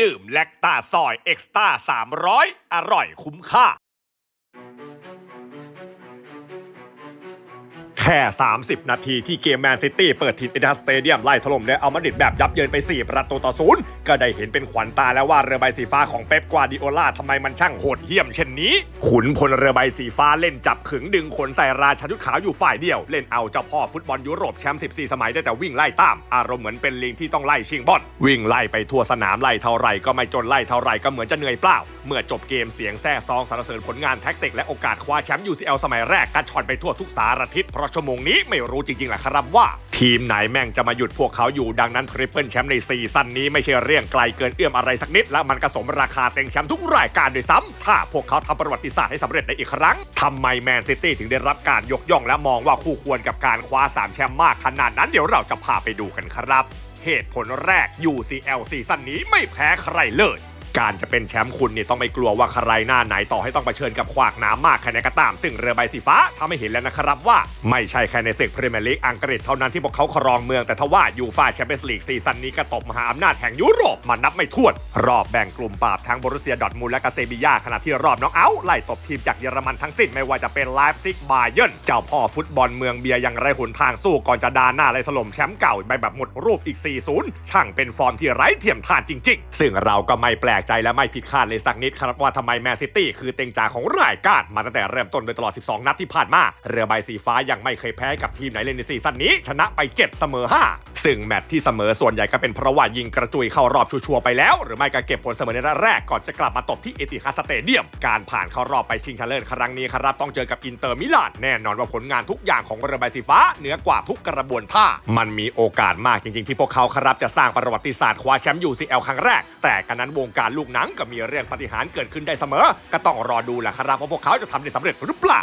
ดื่มแลคตาซอยเอ็กซ์ตา300 อร่อยคุ้มค่า ค่ 30 นาทีที่เกมแมนซิตี้เปิดถิ่นเอเดนสเตเดียมไล่ถล่มและเอามาดริดแบบยับเยินไป 4 ประตูต่อศูนย์ก็ได้เห็นเป็นขวัญตาแล้วว่าเรือใบสีฟ้าของเป๊ปกวาร์ดิโอลาทำไมมันช่างโหดเหี้ยมเช่นนี้ ขุนพลเรือใบสีฟ้าเล่นจับขึงดึงขนใส่ราชาชุดขาวอยู่ฝ่ายเดียว เล่นเอาเจ้าพ่อฟุตบอลยุโรปแชมป์ 14 สมัยได้แต่วิ่งไล่ตาม อารมณ์เหมือนเป็นลิงที่ต้องไล่ชิงบอลวิ่งไล่ไปทั่วสนามไล่เท่าไหร่ก็ไม่จนไล่เท่าไหร่ก็เหมือนจะเหนื่อยเปล่า เมื่อจบเกมเสียงแซ่ซองสรรเสริญผลงานแท็กติกและโอกาสคว้าแชมป์ UCL สมัยแรกกระชอนไปทั่วทุกสารทิศเพราะชั่วโมงนี้ไม่รู้จริงๆแหละครับว่า ทีมไหนแม่งจะมาหยุดพวกเขาอยู่ดังนั้นทริปเปิลแชมป์ในซีซั่นนี้ไม่ใช่เรื่องไกลเกินเอื้อมอะไรสักนิด และมันกระสมราคาเต็งแชมป์ทุกรายการด้วยซ้ำถ้าพวกเขาทำประวัติศาสตร์ให้สำเร็จได้อีกครั้งทำไมแมนซิตี้ถึงได้รับการยกย่องและมองว่าคู่ควรกับการคว้าสามแชมป์มากขนาดนั้นเดี๋ยวเราจะพาไปดูกันครับ เหตุผลแรก UCL ซีซั่นนี้ไม่แพ้ใครเลย การจะเป็นแชมป์คุณเนี่ยต้องไม่กลัวว่าใครหน้าไหนต่อให้ต้องเผชิญกับขวากน้ำมากแค่ไหนก็ตาม ซึ่งเรือใบสีฟ้าทำให้เห็นแล้วนะครับว่าไม่ใช่แค่ในศึกพรีเมียร์ลีกอังกฤษเท่านั้นที่พวกเขาครองเมืองแต่ทว่ายูฟาแชมเปี้ยนส์ลีกซีซั่นนี้ก็ตบมหาอำนาจแห่งยุโรปมานับไม่ถ้วน รอบแบ่งกลุ่มปราบทั้งบรุเซียดอร์ทมูลและกาเซบียาขณะที่รอบน็อกเอาท์ไล่ตบทีมจากเยอรมันทั้งสิ้นไม่ว่าจะเป็นไลฟ์ซิกบาเยิร์นเจ้าพ่อฟุตบอลเมืองเบียร์ยังไรหนทางสู้ก่อนจะดาหน้าไล่ถล่มแชมป์เก่าไปแบบหมดรูปอีก 4-0 ช่างเป็นฟอร์มที่ไร้เทียมทานจริง ๆ ซึ่งเราก็ไม่แปลกใจและไม่ผิดคาดเลยสักนิดครับว่าทำไมแมนซิตี้คือเต็งจ่าของรายการมาตั้งแต่เริ่มต้นโดยตลอด 12 นัดที่ผ่านมา เรือใบสีฟ้ายังไม่เคยแพ้กับทีมไหนเลยในซีซั่นนี้ ชนะไป 7 เสมอ 5 ซึ่งแมตช์ที่เสมอส่วนใหญ่ก็เป็นเพราะว่ายิงกระจุยเข้ารอบชัวร์ๆไปแล้ว หรือไม่ก็เก็บผลเสมอในนัดแรกก่อนจะกลับมาตบที่เอติฮัสเตเดียม การผ่านเข้ารอบไปชิงชนะเลิศครั้งนี้ครับต้องเจอกับอินเตอร์มิลานแน่นอนว่าผลงานทุกอย่างของเรือใบสีฟ้าเหนือกว่าทุกกระบวนท่า มันมีโอกาสมากจริง ๆ ที่พวกเขาครับจะสร้างประวัติศาสตร์คว้าแชมป์ UCL ครั้งแรก แต่กันนั้นวงการลูกหนังก็มีเรื่องปฏิหารย์เกิดขึ้นได้เสมอ ก็ต้องรอดูแหละครับว่าพวกเขาจะทำได้สำเร็จหรือเปล่า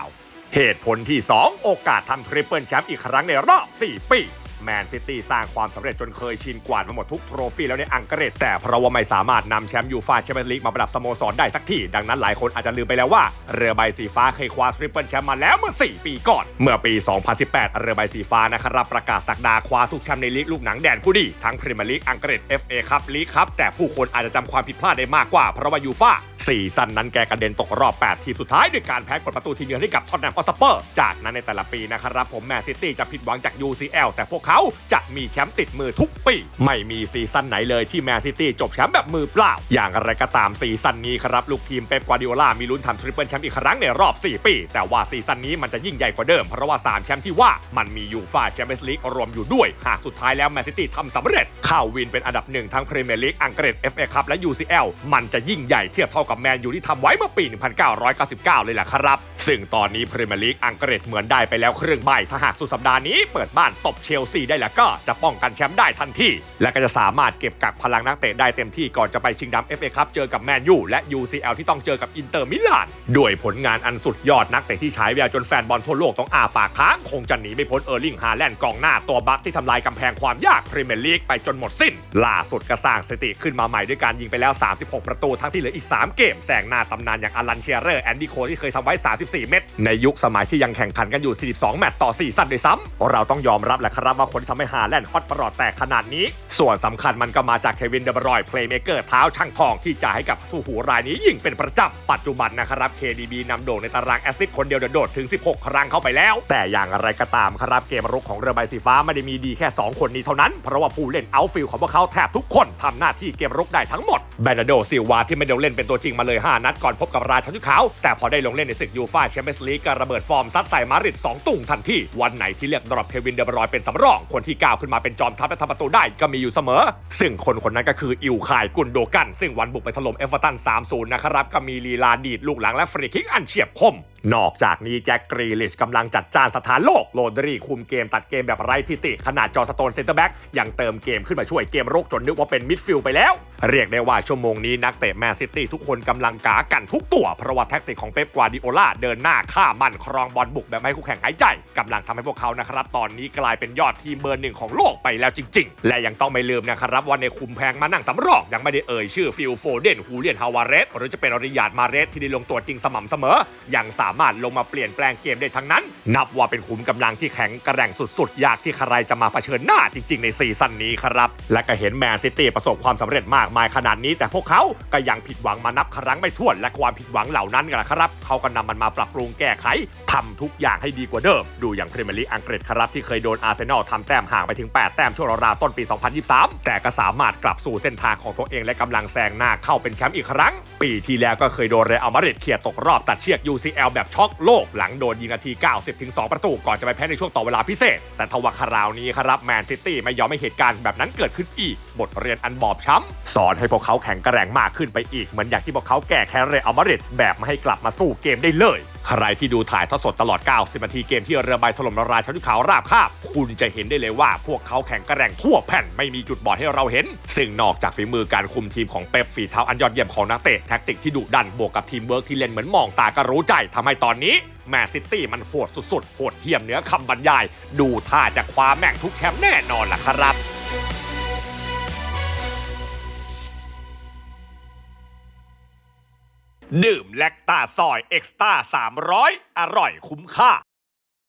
เหตุผลที่ 2 โอกาสทำทริปเปิลแชมป์อีกครั้งในรอบ 4 ปี แมนซิตี้สร้างความสำเร็จจนเคยชินกวาดมาหมดทุกโทรฟี่แล้วในอังกฤษแต่เพราะว่าไม่สามารถนำแชมป์ยูฟาแชมเปี้ยนลีกมาประดับสโมสรได้สักทีดังนั้นหลายคนอาจจะลืมไปแล้วว่า เรือใบสีฟ้าเคยคว้าทริปเปิลแชมป์มาแล้วเมื่อ 4 ปีก่อน เมื่อปี 2018 เรือใบสีฟ้านะครับประกาศสักดาคว้าทุกแชมป์ในลีกลูกหนังแดนผู้ดีทั้งพรีเมียร์ลีกอังกฤษ FA คัพลีกคัพแต่ผู้คนอาจจะจำความผิดพลาดได้มากกว่าเพราะว่ายูฟาซีซั่นนั้นแกกระเด็นตกรอบ 8 ทีมสุดท้ายด้วยการแพ้กดประตูทีมเยือนให้กับท็อตแนมฮอสเปอร์จากนั้นในแต่ละปีนะครับผมแมนซิตี้จะผิดหวังจาก UCL แต่พวกเขาจะมีแชมป์ติดมือทุกปี ไม่มีซีซั่นไหนเลยที่แมนซิตี้จบแชมป์แบบมือเปล่า อย่างไรก็ตามซีซั่นนี้ครับลูกทีมเป๊ปกวาดิโอลามีลุ้นทำทริปเปิลแชมป์อีกครั้งในรอบ 4 ปี แต่ว่าซีซั่นนี้มันจะยิ่งใหญ่กว่าเดิม เพราะว่า 3 แชมป์ที่ว่ามันมียูฟ่าแชมเปี้ยนส์ลีกรวมอยู่ด้วย หากสุดท้ายแล้วแมนซิตี้ทำสำเร็จเข้าวินเป็นอันดับหนึ่งทั้งพรีเมียร์ลีกอังกฤษ FA คัพและ UCL มันจะยิ่งใหญ่เทียบเท่ากับแมนยูที่ทำไว้เมื่อปี 1999 เลยแหละครับ ซึ่งตอนนี้พรีเมียร์ลีกอังกฤษเหมือนได้ไปแล้วครึ่งใบถ้าหากสุดสัปดาห์นี้เปิดบ้านตบเชลซีได้แล้วก็จะป้องกันแชมป์ได้ทันทีและก็จะสามารถเก็บกักพลังนักเตะได้เต็มที่ก่อนจะไปชิงดำ FA คัพเจอกับแมนยูและ UCL ที่ต้องเจอกับอินเตอร์มิลานด้วยผลงานอันสุดยอดนักเตะที่ฉายแววจนแฟนบอลทั่วโลกต้องอ้าปากค้างคงจะหนีไม่พ้นเออร์ลิงฮาแลนด์กองหน้าตัวบัคที่ทำลายกำแพงความยากพรีเมียร์ลีกไปจนหมดสิ้น ล่าสุดก็สร้างสถิติขึ้นมาใหม่ด้วยการยิงไปแล้ว 36 ประตูทั้งที่เหลืออีก 3 เกมแซงหน้าตำนานอย่างอลันเชียเรอร์แอนดี้โคที่เคยทำไว้ 34เม็ดในยุคสมัยที่ยังแข่งขันกันอยู่ 42 แมตต์ต่อ 4 สั้นด้วยซ้ำเราต้องยอมรับแหละครับว่าคนที่ทำให้ฮาแลนด์ฮอตประหลอดแตกขนาดนี้ ส่วนสำคัญมันก็มาจากเควินเดบรอยน์เพลย์เมเกอร์เท้าช่างทองที่จ่ายให้กับทูหูรายนี้ยิ่งเป็นประจำปัจจุบันนะครับ KDB นำโด่งในตารางแอซิสคนเดียวโดดถึง 16 ครั้งเข้าไปแล้ว แต่อย่างไรก็ตามครับเกมรุกของเรือใบสีฟ้าไม่ได้มีดีแค่ 2 คนนี้เท่านั้น เพราะว่าผู้เล่นเอาฟิลของพวกเขาแทบทุกคนทำหน้าที่เกมรุกได้ทั้งหมดแบรนาโดซิลวาที่ไม่ได้เล่นเป็นตัวจริงมาเลย 5 นัดก่อนพบกับราชาชุดขาวแต่พอได้ลงเล่นในศึกยูฟ่าแชมเปี้ยนส์ลีกการะเบิดฟอร์มซัดใส่มาริด2ตุ่งทันทีวันไหนที่เรียกดรอปเควินเดบรอยเป็นสำรอง คนที่ก้าวขึ้นมาเป็นจอมทัพและทำประตูได้ก็มีอยู่เสมอ ซึ่งคนคนนั้นก็คืออิวคายกุนโดกัน ซึ่งวันบุกไปถล่มเอฟเวอร์ตัน3-0นะครับก็มีลีลาดีดลูกหลังและฟรีคิกอันเฉียบคม นอกจากนี้แจ็คกรีลิชกำลังจัดจานสถานโลก โรดรีคุมเกมตัดเกมแบบไร้ทิติ ขนาดจอสโตนเซนเตอร์แบ็กยังเติมเกมขึ้นมาช่วยเกมรกจนนึกว่าเป็นมิดฟิลด์ไปแล้ว เรียกได้ว่าชั่วโมงนี้นักเตะแมนซิตี้ทุกคนกำลังกากันทุกตัว เพราะว่าแท็กติกของเป๊ปกวาดิโอลาเดินหน้าฆ่ามันครองบอลบุกแบบไม่ให้คู่แข่งหายใจกำลังทำให้พวกเขานะครับตอนนี้กลายเป็นยอดทีมเบอร์หนึ่งของโลกไปแล้วจริง ๆ และยังต้องไม่ลืมนะครับว่าในคุมแพงมานั่งสำรองยังไม่ได้เอ่ยชื่อฟิลโฟเดนฮูเลียนฮาวาเรสหรือจะเป็นอริยาดมาเรสที่ได้ลงตัวจริงสม่ำเสมอยังสาามารถลงมาเปลี่ยนแปลงเกมได้ทั้งนั้น นับว่าเป็นขุมกำลังที่แข็งแกร่งสุดๆ ยากที่ใครจะมาเผชิญหน้าจริง ๆ ในซีซั่นนี้ครับ และก็เห็นแมนซิตี้ประสบความสำเร็จมากมายขนาดนี้ แต่พวกเขาก็ยังผิดหวังมานับครั้งไม่ถ้วน และความผิดหวังเหล่านั้นกันละครับ เขาก็นำมันมาปรับปรุงแก้ไขทำทุกอย่างให้ดีกว่าเดิม ดูอย่างพรีเมียร์ลีกอังกฤษครับที่เคยโดนอาร์เซนอลทำแต้มห่างไปถึง 8 แต้มช่วงราวต้นปี 2023 แต่ก็สามารถกลับสู่เส้นทางของตัวเองและกำลังแซงหน้าเข้าเป็นแชมป์อีกครั้ง ปีที่แล้วก็เคยโดนเรอัลมาดริดเขี่ยตกรอบตัดเชือก UCL แบบช็อกโลกหลังโดนยิงนาที 90ถึง2ประตู ก่อนจะไปแพ้ในช่วงต่อเวลาพิเศษ แต่ทว่าคาราวนี้ครับแมนซิตี้ไม่ยอมให้เหตุการณ์แบบนั้นเกิดขึ้นอีก บทเรียนอันบอบช้ำ สอนให้พวกเขาแข็งแกร่งมากขึ้นไปอีก เหมือนอย่างที่พวกเขาแก้แค้นเรอัลมาดริดแบบไม่ให้กลับมาสู้เกมได้เลย ใครที่ดูถ่ายทอดสดตลอด 90 นาทีเกมที่เรือใบถล่มละลาชาที่ขาวราบคาบ คุณจะเห็นได้เลยว่าพวกเขาแข็งแกร่งทั่วแผ่นไม่มีจุดบอดให้เราเห็น ซึ่งนอกจากฝีมือการคุมทีมของเป๊ปฝีเท้าอันยอดเยี่ยมของนักเตะแท็กติกที่ดุดันบวกกับทีมเวิร์กที่เล่นเหมือนมองตาก็รู้ใจทำให้ตอนนี้แมนซิตี้มันโหดสุดๆโหดเหี้ยมเหนือคำบรรยาย ดูท่าจะคว้าแม่งทุกแชมป์แน่นอนล่ะครับ ดื่มแลคตาซอยเอ็กซ์ตา300 อร่อยคุ้มค่า